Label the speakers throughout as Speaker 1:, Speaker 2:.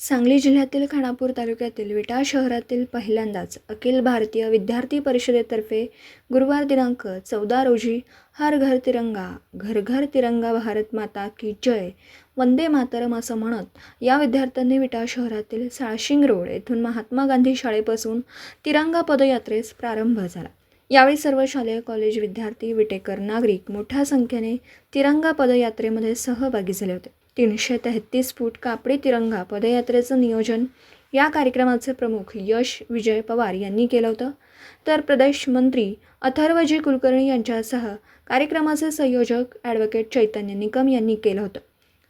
Speaker 1: सांगली जिल्ह्यातील खानापूर तालुक्यातील विटा शहरातील पहिल्यांदाच अखिल भारतीय विद्यार्थी परिषदेतर्फे गुरुवार दिनांक चौदा रोजी हर घर तिरंगा घर घर तिरंगा भारत माता की जय वंदे मातरम असं म्हणत या विद्यार्थ्यांनी विटा शहरातील साळशिंग रोड येथून महात्मा गांधी शाळेपासून तिरंगा पदयात्रेस प्रारंभ झाला. यावेळी सर्व शालेय कॉलेज विद्यार्थी विटेकर नागरिक मोठ्या संख्येने तिरंगा पदयात्रेमध्ये सहभागी झाले होते. तीनशे तेहतीस फूट कापडी तिरंगा पदयात्रेचं नियोजन. या कार्यक्रमाचे प्रमुख यश विजय पवार यांनी केलं होतं. तर प्रदेश मंत्री अथर्वजी कुलकर्णी यांच्यासह कार्यक्रमाचे संयोजक ॲडव्होकेट चैतन्य निकम यांनी केलं होतं.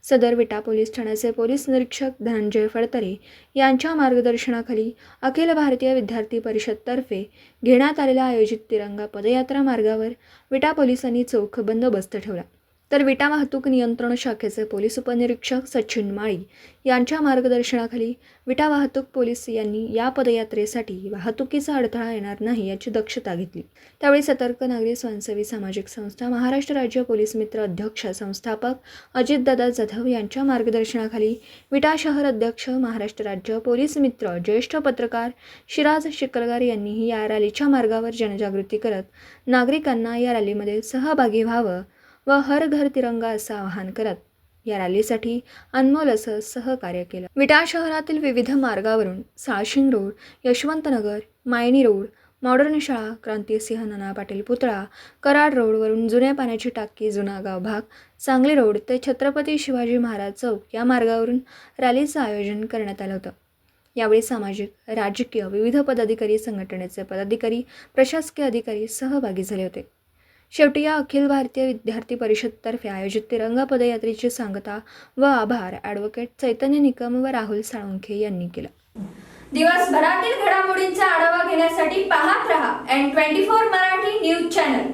Speaker 1: सदर विटा पोलीस ठाण्याचे पोलीस निरीक्षक धनंजय फडतरे यांच्या मार्गदर्शनाखाली अखिल भारतीय विद्यार्थी परिषदतर्फे घेण्यात आलेल्या आयोजित तिरंगा पदयात्रा मार्गावर विटा पोलिसांनी चोख बंदोबस्त ठेवला. तर विटा वाहतूक नियंत्रण शाखेचे पोलीस उपनिरीक्षक सचिन माळी यांच्या मार्गदर्शनाखाली विटा वाहतूक पोलीस यांनी या पदयात्रेसाठी वाहतुकीचा अडथळा येणार नाही याची दक्षता घेतली. त्यावेळी सतर्क नागरी स्वयंसेवी सामाजिक संस्था महाराष्ट्र राज्य पोलीस मित्र अध्यक्ष संस्थापक अजितदादा जाधव यांच्या मार्गदर्शनाखाली विटा शहर अध्यक्ष महाराष्ट्र राज्य पोलीस मित्र ज्येष्ठ पत्रकार शिराज शिकलगार यांनीही या रॅलीच्या मार्गावर जनजागृती करत नागरिकांना या रॅलीमध्ये सहभागी व्हावं व हर घर तिरंगा असं आवाहन करत या रॅलीसाठी अनमोल असं सहकार्य केलं. विटा शहरातील विविध मार्गावरून Salshing road Yashwantnagar Mayni road modern शाळा क्रांतिसिंह नाना पाटील पुतळा कराड रोडवरून जुन्या पाण्याची टाकी जुना गाव भाग सांगली रोड ते छत्रपती शिवाजी महाराज चौक या मार्गावरून रॅलीचं आयोजन करण्यात आलं होतं. यावेळी सामाजिक राजकीय विविध पदाधिकारी संघटनेचे पदाधिकारी प्रशासकीय अधिकारी सहभागी झाले होते. शेवटी या अखिल भारतीय विद्यार्थी परिषदतर्फे आयोजित तिरंगा पदयात्रेची सांगता व आभार ॲडव्होकेट चैतन्य निकम व राहुल साळुंखे यांनी केला.
Speaker 2: दिवसभरातील घडामोडींचा आढावा घेण्यासाठी पाहत रहा N twenty four Marathi news channel